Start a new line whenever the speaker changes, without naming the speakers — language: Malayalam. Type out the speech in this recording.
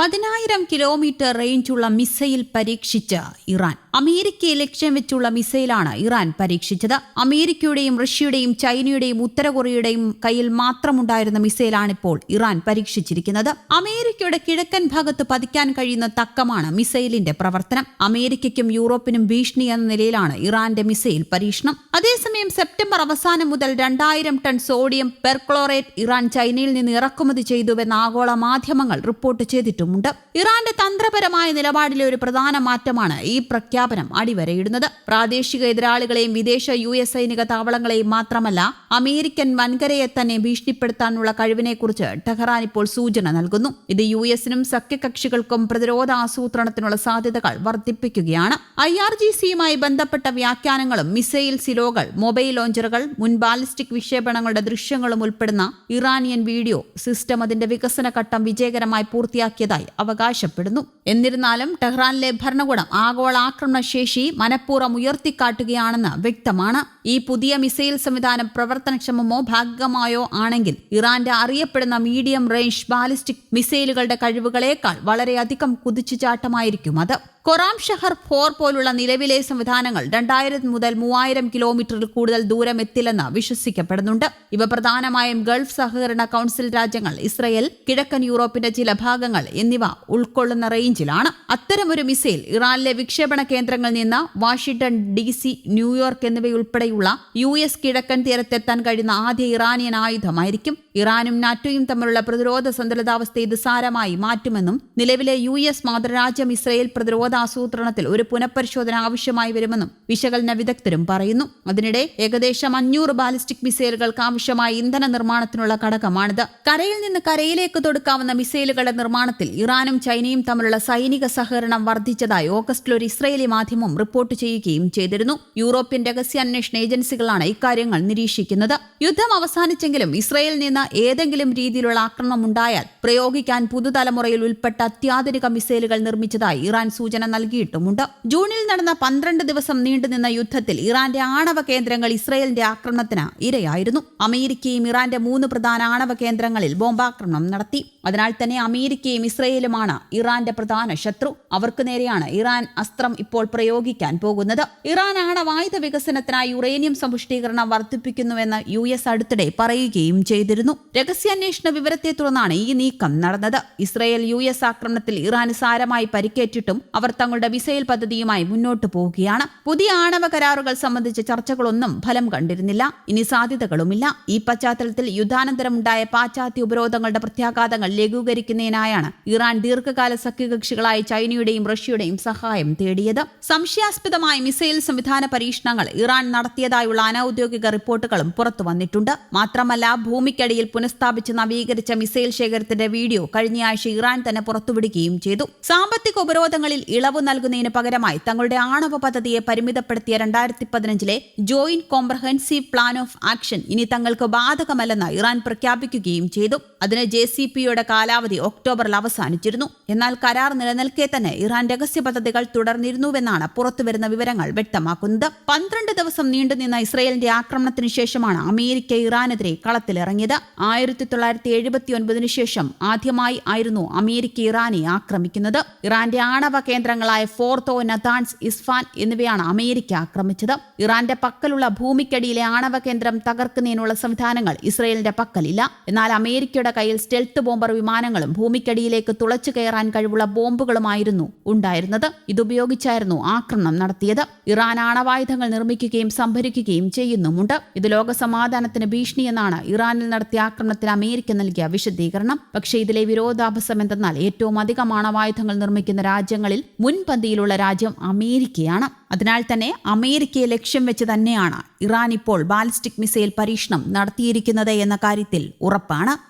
പതിനായിരം കിലോമീറ്റർ റേഞ്ചുള്ള മിസൈൽ പരീക്ഷിച്ച് ഇറാൻ. അമേരിക്കയെ ലക്ഷ്യം വെച്ചുള്ള മിസൈലാണ് ഇറാൻ പരീക്ഷിച്ചത്. അമേരിക്കയുടെയും റഷ്യയുടെയും ചൈനയുടെയും ഉത്തര കൊറിയയുടെയും കയ്യിൽ മാത്രമുണ്ടായിരുന്ന മിസൈലാണിപ്പോൾ ഇറാൻ പരീക്ഷിച്ചിരിക്കുന്നത്. അമേരിക്കയുടെ കിഴക്കൻ ഭാഗത്ത് പതിക്കാൻ കഴിയുന്ന തക്കമാണ് മിസൈലിന്റെ പ്രവർത്തനം. അമേരിക്കയ്ക്കും യൂറോപ്പിനും ഭീഷണി എന്ന നിലയിലാണ് ഇറാന്റെ മിസൈൽ പരീക്ഷണം. അതേസമയം സെപ്റ്റംബർ അവസാനം മുതൽ രണ്ടായിരം ടൺ സോഡിയം പെർക്ലോറേറ്റ് ഇറാൻ ചൈനയിൽ നിന്ന് ഇറക്കുമതി ചെയ്തുവെന്ന് ആഗോള മാധ്യമങ്ങൾ റിപ്പോർട്ട് ചെയ്തിട്ടുമുണ്ട്. ഇറാന്റെ തന്ത്രപരമായ നിലപാടിലെ ഒരു പ്രധാന മാറ്റമാണ് ഈ പ്രഖ്യാപനം അടിവരയിടുന്നത്. പ്രാദേശിക എതിരാളികളെയും വിദേശ യു എസ് സൈനിക താവളങ്ങളെയും മാത്രമല്ല അമേരിക്കൻ വൻകരയെ തന്നെ ഭീഷണിപ്പെടുത്താനുള്ള കഴിവിനെക്കുറിച്ച് ടെഹ്റാൻ ഇപ്പോൾ സൂചന നൽകുന്നു. ഇത് യു എസിനും സഖ്യകക്ഷികൾക്കും പ്രതിരോധ ആസൂത്രണത്തിനുള്ള സാധ്യതകൾ വർദ്ധിപ്പിക്കുകയാണ്. ഐ ആർ ജി സിയുമായി ബന്ധപ്പെട്ട വ്യാഖ്യാനങ്ങളും മിസൈൽ സിലോകൾ മൊബൈൽ ലോഞ്ചറുകൾ മുൻ ബാലിസ്റ്റിക് വിക്ഷേപണങ്ങളുടെ ദൃശ്യങ്ങളും ഉൾപ്പെടുന്ന ഇറാനിയൻ വീഡിയോ സിസ്റ്റം അതിന്റെ വികസന ഘട്ടം വിജയകരമായി പൂർത്തിയാക്കിയതായി അവകാശപ്പെടുന്നു. എന്നിരുന്നാലും ടെഹ്റാനിലെ ഭരണകൂടം ആഗോള ആക്രമണ ശേഷി മനഃപൂർവം ഉയർത്തിക്കാട്ടുകയാണെന്ന് വ്യക്തമാണ്. ഈ പുതിയ മിസൈൽ സംവിധാനം പ്രവർത്തനക്ഷമമോ ഭാഗികമായോ ആണെങ്കിൽ ഇറാന്റെ അറിയപ്പെടുന്ന മീഡിയം റേഞ്ച് ബാലിസ്റ്റിക് മിസൈലുകളുടെ കഴിവുകളേക്കാൾ വളരെയധികം കുതിച്ചുചാട്ടമായിരിക്കും അത്. കൊറാം ഷഹർ ഫോർ പോലുള്ള നിലവിലെ സംവിധാനങ്ങൾ രണ്ടായിരം മുതൽ മൂവായിരം കിലോമീറ്ററിൽ കൂടുതൽ ദൂരം എത്തില്ലെന്ന് വിശ്വസിക്കപ്പെടുന്നുണ്ട്. ഇവ പ്രധാനമായും ഗൾഫ് സഹകരണ കൗൺസിൽ രാജ്യങ്ങൾ ഇസ്രയേൽ കിഴക്കൻ യൂറോപ്പിന്റെ ചില ഭാഗങ്ങൾ എന്നിവ ഉൾക്കൊള്ളുന്ന റേഞ്ചിലാണ്. അത്തരമൊരു മിസൈൽ ഇറാനിലെ വിക്ഷേപണ കേന്ദ്രങ്ങളിൽ നിന്ന് Washington D C New York എന്നിവയുൾപ്പെടെയുള്ള യു എസ് കിഴക്കൻ തീരത്തെത്താൻ കഴിയുന്ന ആദ്യ ഇറാനിയൻ ആയുധമായിരിക്കും. ഇറാനും നാറ്റോയും തമ്മിലുള്ള പ്രതിരോധ സന്തുലിതാവസ്ഥ ഇത് സാരമായി മാറ്റുമെന്നും നിലവിലെ യു എസ് മാതൃരാജ്യം ഇസ്രയേൽ പ്രതിരോധ ആസൂത്രണത്തിൽ ഒരു പുനഃപരിശോധന ആവശ്യമായി വരുമെന്നും വിശകലന വിദഗ്ധരും പറയുന്നു. അതിനിടെ ഏകദേശം അഞ്ഞൂറ് ബാലിസ്റ്റിക് മിസൈലുകൾക്ക് ആവശ്യമായ ഇന്ധന നിർമ്മാണത്തിനുള്ള ഘടകമാണിത്. കരയിൽ നിന്ന് കരയിലേക്ക് തൊടുക്കാവുന്ന മിസൈലുകളുടെ നിർമ്മാണത്തിൽ ഇറാനും ചൈനയും തമ്മിലുള്ള സൈനിക സഹകരണം വർദ്ധിച്ചതായി ഓഗസ്റ്റിൽ ഒരു ഇസ്രയേലി മാധ്യമം റിപ്പോർട്ട് ചെയ്യുകയും ചെയ്തിരുന്നു. യൂറോപ്യൻ രഹസ്യാന്വേഷണ ഏജൻസികളാണ് ഇക്കാര്യങ്ങൾ നിരീക്ഷിക്കുന്നത്. യുദ്ധം അവസാനിച്ചെങ്കിലും ഇസ്രയേലിൽ നിന്ന് ഏതെങ്കിലും രീതിയിലുള്ള ആക്രമണം ഉണ്ടായാൽ പ്രയോഗിക്കാൻ പുതുതലമുറയിൽ ഉൾപ്പെട്ട അത്യാധുനിക മിസൈലുകൾ നിർമ്മിച്ചതായി ഇറാൻ സൂചന നൽകിയിട്ടുമുണ്ട്. ജൂണിൽ നടന്ന പന്ത്രണ്ട് ദിവസം നീണ്ടുനിന്ന യുദ്ധത്തിൽ ഇറാന്റെ ആണവ കേന്ദ്രങ്ങൾ ഇസ്രയേലിന്റെ ആക്രമണത്തിന് ഇരയായിരുന്നു. അമേരിക്കയും ഇറാന്റെ മൂന്ന് പ്രധാന ആണവ കേന്ദ്രങ്ങളിൽ ബോംബാക്രമണം നടത്തി. അതിനാൽ തന്നെ അമേരിക്കയും ഇസ്രയേലുമാണ് ഇറാന്റെ പ്രധാന ശത്രു. അവർക്ക് നേരെയാണ് ഇറാൻ അസ്ത്രം ഇപ്പോൾ പ്രയോഗിക്കാൻ പോകുന്നത്. ഇറാൻ ആണവായുധ വികസനത്തിനായി യുറേനിയം സമ്പുഷ്ടീകരണം വർദ്ധിപ്പിക്കുന്നുവെന്ന് യു എസ് അടുത്തിടെ പറയുകയും ചെയ്തിരുന്നു. രഹസ്യാന്വേഷണ വിവരത്തെ തുടർന്നാണ് ഈ നീക്കം നടന്നത്. ഇസ്രയേൽ യു എസ് ആക്രമണത്തിൽ ഇറാന് സാരമായി പരിക്കേറ്റിട്ടും അവർ തങ്ങളുടെ മിസൈൽ പദ്ധതിയുമായി മുന്നോട്ടു പോവുകയാണ്. പുതിയ ആണവ കരാറുകൾ സംബന്ധിച്ച ചർച്ചകളൊന്നും ഫലം കണ്ടിരുന്നില്ല. ഇനി സാധ്യതകളുമില്ല. ഈ പശ്ചാത്തലത്തിൽ യുദ്ധാനന്തരമുണ്ടായ പാശ്ചാത്യ ഉപരോധങ്ങളുടെ പ്രത്യാഘാതങ്ങൾ ലഘൂകരിക്കുന്നതിനായാണ് ഇറാൻ ദീർഘകാല സഖ്യകക്ഷികളായ ചൈനയുടെയും റഷ്യയുടെയും സഹായം തേടിയത്. സംശയാസ്പദമായ മിസൈൽ സംവിധാന പരീക്ഷണങ്ങൾ ഇറാൻ നടത്തിയതായുള്ള അനൌദ്യോഗിക റിപ്പോർട്ടുകളും പുറത്തു വന്നിട്ടുണ്ട്. മാത്രമല്ല ഭൂമിക്കടിയിൽ പുനഃസ്ഥാപിച്ച് നവീകരിച്ച മിസൈൽ ശേഖരത്തിന്റെ വീഡിയോ കഴിഞ്ഞയാഴ്ച ഇറാൻ തന്നെ പുറത്തുവിടുകയും ചെയ്തു. സാമ്പത്തിക ഉപരോധങ്ങളിൽ ഇളവ് നൽകുന്നതിന് പകരമായി തങ്ങളുടെ ആണവ പദ്ധതിയെ പരിമിതപ്പെടുത്തിയ രണ്ടായിരത്തി പതിനഞ്ചിലെ joint comprehensive plan of action ഇനി തങ്ങൾക്ക് ബാധകമല്ലെന്ന് ഇറാൻ പ്രഖ്യാപിക്കുകയും ചെയ്തു. അതിന് ജെ സി പിയുടെ കാലാവധി ഒക്ടോബറിൽ അവസാനിച്ചിരുന്നു. എന്നാൽ കരാർ നിലനിൽക്കെ തന്നെ ഇറാൻ രഹസ്യ പദ്ധതികൾ തുടർന്നിരുന്നുവെന്നാണ് പുറത്തുവരുന്ന വിവരങ്ങൾ വ്യക്തമാക്കുന്നത്. പന്ത്രണ്ട് ദിവസം നീണ്ടുനിന്ന ഇസ്രയേലിന്റെ ആക്രമണത്തിന് ശേഷമാണ് അമേരിക്ക ഇറാനെതിരെ കളത്തിലിറങ്ങിയത്. ആയിരത്തി തൊള്ളായിരത്തി എഴുപത്തി ഒൻപതിനു ശേഷം ആദ്യമായി ആയിരുന്നു അമേരിക്ക ഇറാനെ ആക്രമിക്കുന്നത്. ഇറാന്റെ ആണവ കേന്ദ്രങ്ങളായ ഫോർത്തോ നതാൻസ് ഇസ്ഫാൻ എന്നിവയാണ് അമേരിക്ക ആക്രമിച്ചത്. ഇറാന്റെ പക്കലുള്ള ഭൂമിക്കടിയിലെ ആണവ കേന്ദ്രം തകർക്കുന്നതിനുള്ള സംവിധാനങ്ങൾ ഇസ്രയേലിന്റെ പക്കലില്ല. എന്നാൽ അമേരിക്കയുടെ കയ്യിൽ സ്റ്റെൽത്ത് ബോംബർ വിമാനങ്ങളും ഭൂമിക്കടിയിലേക്ക് തുളച്ചു കയറാൻ കഴിവുള്ള ബോംബുകളുമായിരുന്നു ഉണ്ടായിരുന്നത്. ഇതുപയോഗിച്ചായിരുന്നു ആക്രമണം നടത്തിയത്. ഇറാൻ ആണവായുധങ്ങൾ നിർമ്മിക്കുകയും സംഭരിക്കുകയും ചെയ്യുന്നുമുണ്ട്. ഇത് ലോകസമാധാനത്തിന് ഭീഷണിയെന്നാണ് ഇറാനിൽ നടത്തിയ ആക്രമണത്തിന് അമേരിക്ക നൽകിയ വിശദീകരണം. പക്ഷേ ഇതിലെ വിരോധാഭാസം എന്തെന്നാൽ ഏറ്റവും അധികം ആണവായുധങ്ങൾ നിർമ്മിക്കുന്ന രാജ്യങ്ങളിൽ മുൻപന്തിയിലുള്ള രാജ്യം അമേരിക്കയാണ്. അതിനാൽ തന്നെ അമേരിക്കയെ ലക്ഷ്യം വെച്ച് തന്നെയാണ് ഇറാൻ ഇപ്പോൾ ബാലിസ്റ്റിക് മിസൈൽ പരീക്ഷണം നടത്തിയിരിക്കുന്നത് എന്ന കാര്യത്തിൽ ഉറപ്പാണ്.